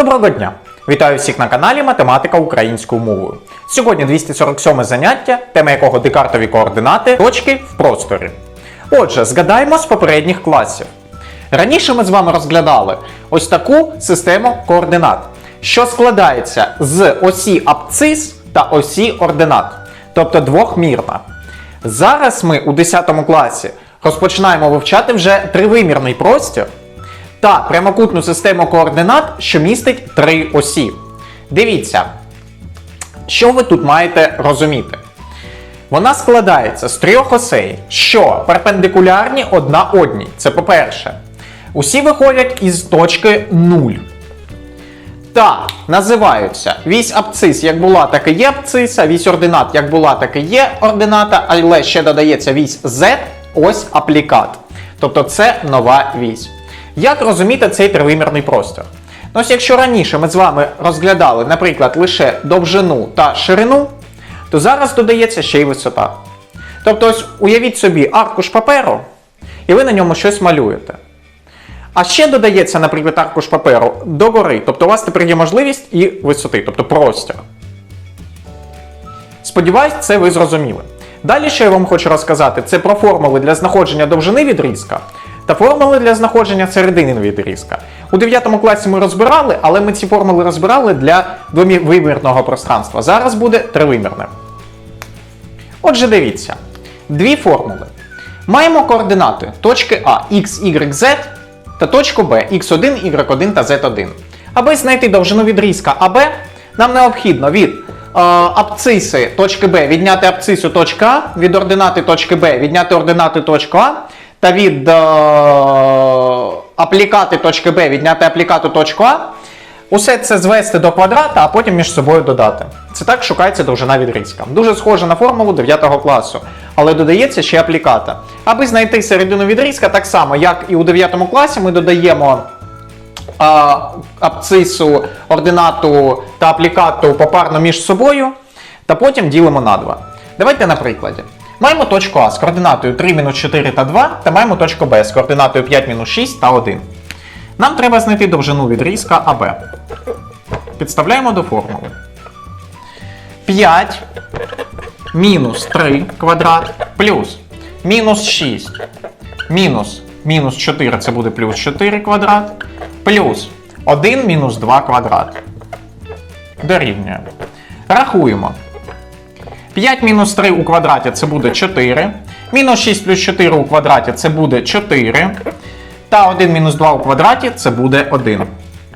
Доброго дня! Вітаю всіх на каналі Математика українською мовою. Сьогодні 247 заняття, тема якого декартові координати, точки в просторі. Отже, згадаємо з попередніх класів. Раніше ми з вами розглядали ось таку систему координат, що складається з осі абцис та осі ординат, тобто двохмірна. Зараз ми у 10 класі розпочинаємо вивчати вже тривимірний простір та прямокутну систему координат, що містить три осі. Дивіться, що ви тут маєте розуміти? Вона складається з трьох осей, що перпендикулярні одна одній. Це по-перше. Усі виходять із точки 0. Та називаються вісь абцис як була, так і є абциса, вісь ординат як була, так і є ордината, але ще додається вісь Z, ось аплікат. Тобто це нова вісь. Як розуміти цей тривимірний простір? Ну, ось якщо раніше ми з вами розглядали, наприклад, лише довжину та ширину, то зараз додається ще й висота. Тобто, ось уявіть собі аркуш паперу, і ви на ньому щось малюєте. А ще додається, наприклад, аркуш паперу догори. Тобто у вас тепер є можливість і висоти, тобто простір. Сподіваюсь, це ви зрозуміли. Далі, що я вам хочу розказати, це про формули для знаходження довжини відрізка та формули для знаходження середини відрізка. У 9 класі ми розбирали, але ми ці формули розбирали для двовимірного пространства. Зараз буде тривимірне. Отже, дивіться. Дві формули. Маємо координати точки А x, y, z та точку Б x1, y1 та z1. Аби знайти довжину відрізка АБ, нам необхідно від е, абциси точки Б відняти абцису точки А, від ординати точки Б відняти ординати точку А, та від е, аплікати точки Б відняти аплікату точку А. Усе це звести до квадрата, а потім між собою додати. Це так шукається довжина відрізка. Дуже схоже на формулу 9 класу, але додається ще апліката. Аби знайти середину відрізка, так само, як і у 9 класі, ми додаємо а, абцису, ординату та аплікату попарно між собою, та потім ділимо на 2. Давайте на прикладі. Маємо точку А з координатою 3, мінус 4 та 2, та маємо точку Б з координатою 5, мінус 6 та 1. Нам треба знайти довжину відрізка АБ. Підставляємо до формули. 5 мінус 3 квадрат плюс мінус 6 мінус мінус 4 це буде плюс 4 квадрат плюс 1 мінус 2 квадрат. Дорівнює. Рахуємо. 5 мінус 3 у квадраті це буде 4. Мінус 6 плюс 4 у квадраті це буде 4. Та 1 мінус 2 у квадраті це буде 1.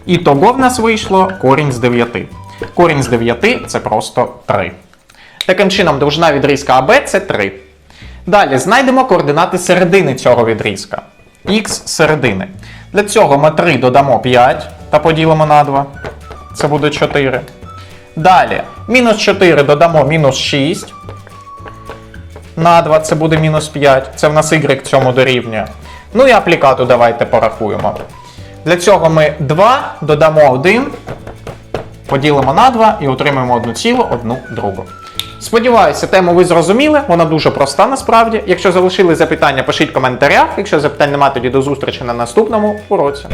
І того в нас вийшло корінь з 9. Корінь з 9 це просто 3. Таким чином, довжина відрізка АБ це 3. Далі знайдемо координати середини цього відрізка. Х середини. Для цього ми 3 додамо 5 та поділимо на 2. Це буде 4. Далі, мінус 4 додамо мінус 6. На 2 це буде мінус 5. Це в нас y цьому дорівнює. Ну і аплікату давайте порахуємо. Для цього ми 2 додамо 1, поділимо на 2 і отримаємо одну цілу, одну другу. Сподіваюся, тему ви зрозуміли, вона дуже проста насправді. Якщо залишили запитання, пишіть в коментарях. Якщо запитань немає, тоді до зустрічі на наступному уроці.